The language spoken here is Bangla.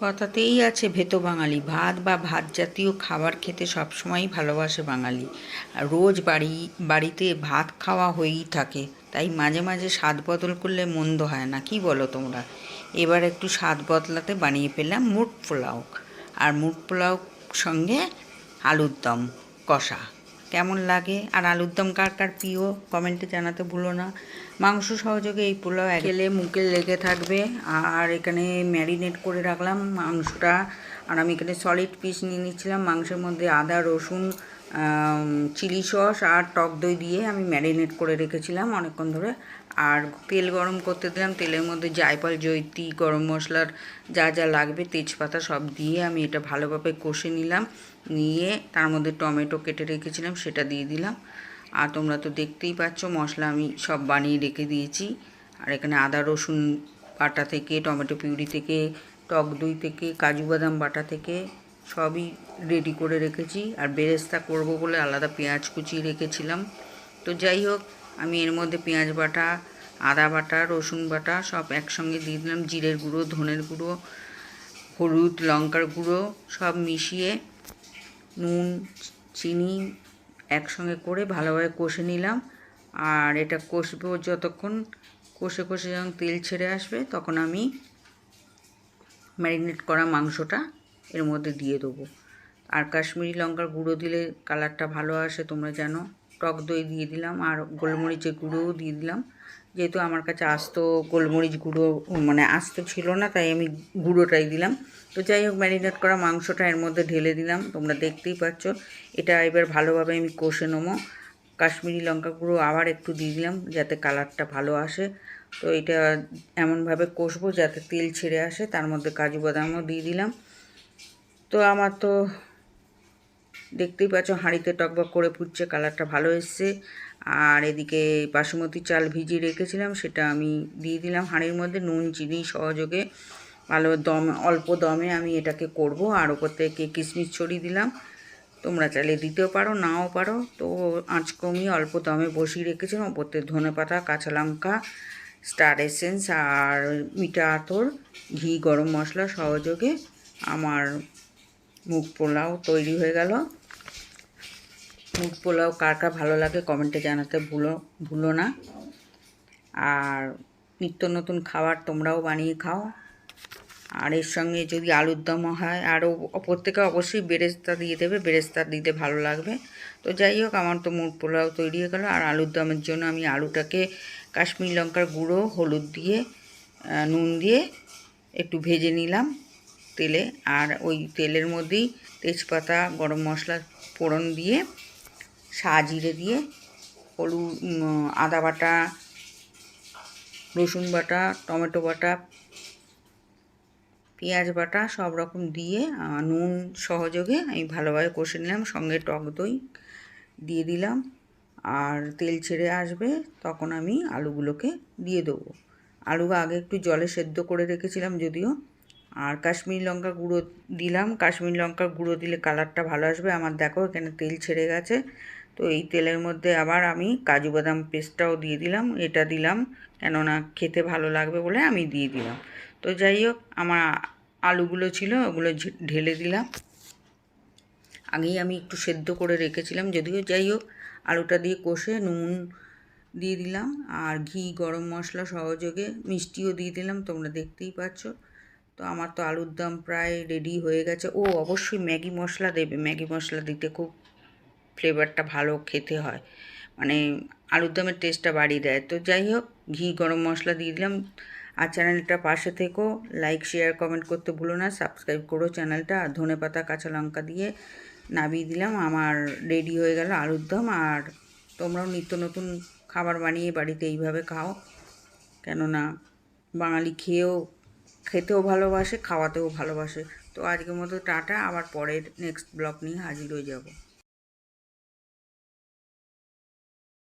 কথাতেই আছে, ভেতো বাঙালি। ভাত বা ভাত জাতীয় খাবার খেতে সবসময়ই ভালোবাসে বাঙালি। রোজ বাড়ি, বাড়িতে ভাত খাওয়া হয়েই থাকে। তাই মাঝে মাঝে স্বাদ বদল করলে মন্দ হয় না। কি বলো তোমরা? এবার একটু স্বাদ বদলাতে বানিয়ে পেলাম মুট পোলাও। আর মুট পোলাও সঙ্গে আলুর দম, কষা। কেমন লাগে? আর আলুর দম কার কার প্রিয়? কমেন্টে জানাতে ভুলো না। মাংস সহযোগে এই পোলাও খেলে মুখে লেগে থাকবে। আর এখানে ম্যারিনেট করে রাখলাম মাংসটা। আর আমি এখানে সলিড পিস নিয়ে নিচ্ছিলাম। মাংসের মধ্যে আদা, রসুন চিলি সস আর টক দই দিয়ে আমি ম্যারিনেট করে রেখেছিলাম অনেকক্ষণ ধরে। আর তেল গরম করতে দিলাম, তেলের মধ্যে জায়ফল জৈতি গরম মশলার যা যা লাগবে, তেজপাতা সব দিয়ে আমি এটা ভালোভাবে কষে নিলাম। নিয়ে তার মধ্যে টমেটো কেটে রেখেছিলাম, সেটা দিয়ে দিলাম। আর তোমরা তো দেখতেই পাচ্ছ, মশলা আমি সব বানিয়ে রেখে দিয়েছি। আর এখানে আদা, রসুন বাটা থেকে, টমেটো পিউরি থেকে, টক দই থেকে, কাজু বাদাম বাটা থেকে সবই রেডি করে রেখেছি। আর বেরেস্তা করব বলে আলাদা পেঁয়াজ কুচিয়ে রেখেছিলাম। তো যাই হোক, আমি এর মধ্যে পেঁয়াজ বাটা, আদা বাটা, রসুন বাটা সব একসঙ্গে দিয়ে দিলাম। জিরের গুঁড়ো, ধনের গুঁড়ো, হলুদ, লঙ্কার গুঁড়ো সব মিশিয়ে নুন, চিনি একসঙ্গে করে ভালোভাবে কষে নিলাম। আর এটা কষবো যতক্ষণ কষে কষে যখন তেল ছেড়ে আসবে, তখন আমি ম্যারিনেট করা মাংসটা এর মধ্যে দিয়ে দেবো। আর কাশ্মীরি লঙ্কার গুঁড়ো দিলে কালারটা ভালো আসে, তোমরা জানো। টক দই দিয়ে দিলাম আর গোলমরিচের গুঁড়োও দিয়ে দিলাম। যেহেতু আমার কাছে আস্ত গোলমরিচ গুঁড়ো মানে আস্ত ছিল না, তাই আমি গুঁড়োটাই দিলাম। তো যাই হোক, ম্যারিনেট করা মাংসটা এর মধ্যে ঢেলে দিলাম, তোমরা দেখতেই পাচ্ছ। এটা এবার ভালোভাবে আমি কষে নেব। কাশ্মীরি লঙ্কা গুঁড়ো আবার একটু দিয়ে দিলাম, যাতে কালারটা ভালো আসে। তো এটা এমনভাবে কষবো যাতে তেল ছেড়ে আসে, তার মধ্যে কাজু বাদামও দিয়ে দিলাম। তো আমার তো দেখতেই পাচ্ছ, হাঁড়িতে টকবক করে ফুটছে, কালারটা ভালো এসছে। আর এদিকে বাসমতি চাল ভিজিয়ে রেখেছিলাম, সেটা আমি দিয়ে দিলাম হাঁড়ির মধ্যে, নুন, চিনি সহযোগে। ভালো দম, অল্প দমে আমি এটাকে করব, আর ওপর থেকে কিশমিশ ছড়িয়ে দিলাম। তোমরা চাইলে দিতেও পারো, নাও পারো। তো আঁচ কমিয়ে অল্প দমে বসিয়ে রেখেছিলাম, ওপর থেকে ধনে পাতা, কাঁচা লঙ্কা, স্টার এসেন্স আর মিঠা আতর, ঘি, গরম মশলা সহযোগে আমার মুগ পোলাও তৈরি হয়ে গেল। মুগ পোলাও কার কার ভালো লাগে কমেন্টে জানাতে ভুলো ভুলো না। আর নিত্য নতুন খাবার তোমরাও বানিয়ে খাও। আর এর সঙ্গে যদি আলুর দমও হয়, আরও প্রত্যেকে অবশ্যই বেরেস্তা দিয়ে দেবে, বেরেস্তা দিতে ভালো লাগবে। তো যাই হোক, আমার তো মুগ পোলাও তৈরি হয়ে গেলো। আর আলুর দমের জন্য আমি আলুটাকে কাশ্মীর লঙ্কার গুঁড়ো, হলুদ দিয়ে নুন দিয়ে একটু ভেজে নিলাম। তেলে আর ওই তেলের মধ্যেই তেজপাতা, গরম মশলা, ফোড়ন দিয়ে জিরে দিয়ে হলুদ আদা বাটা, রসুন বাটা, টমেটো বাটা, পেঁয়াজ বাটা সব রকম দিয়ে নুন সহযোগে আমি ভালোভাবে কষে নিলাম, সঙ্গে টক দই দিয়ে দিলাম। আর তেল ছেড়ে আসবে তখন আমি আলুগুলোকে দিয়ে দেবো। আলু আগে একটু জলে সেদ্ধ করে রেখেছিলাম যদিও আর কাশ্মীরি লঙ্কা গুঁড়ো দিলাম। কাশ্মীরি লঙ্কা গুঁড়ো দিলে কালারটা ভালো আসবে। আমার দেখো, এখানে তেল ছেড়ে গেছে। তো এই তেলের মধ্যে আবার আমি কাজু বাদাম পেস্টটাও দিয়ে দিলাম। এটা দিলাম, কেননা খেতে ভালো লাগবে বলে আমি দিয়ে দিলাম। তো যাই হোক, আমার আলুগুলো ছিল, ওগুলো ঢেলে দিলাম। আগেই আমি একটু সেদ্ধ করে রেখেছিলাম, যদিও যাই হোক, আলুটা দিয়ে কষে নুন দিয়ে দিলাম। আর ঘি, গরম মশলা সহযোগে মিষ্টিও দিয়ে দিলাম, তোমরা দেখতেই পাচ্ছ। তো আমার তো আলুর দম প্রায় রেডি হয়ে গেছে। ও অবশ্যই ম্যাগি মশলা দেবে। ম্যাগি মশলা দিতে খুব ফ্লেভারটা ভালো খেতে হয়। মানে আলুর দমের টেস্টটা বাড়িয়ে দেয়। তো যাই হোক, ঘি, গরম মশলা দিয়ে দিলাম। আর চ্যানেলটা পাশে থেকো। লাইক শেয়ার কমেন্ট করতে ভুলো না। সাবস্ক্রাইব করো চ্যানেলটা। আর ধনে পাতা, কাঁচা লঙ্কা দিয়ে নাবিয়ে দিলাম। আমার রেডি হয়ে গেল আলুর দম। আর তোমরাও নিত্য নতুন খাবার বানিয়ে বাড়িতে এইভাবে খাও। কেননা বাঙালি খেয়েও খেতেও ভালোবাসে, খাওয়াতেও ভালোবাসে। তো আজকের মতো টাটা, আবার পরের নেক্সট ব্লগ নিয়ে হাজির হয়ে যাব।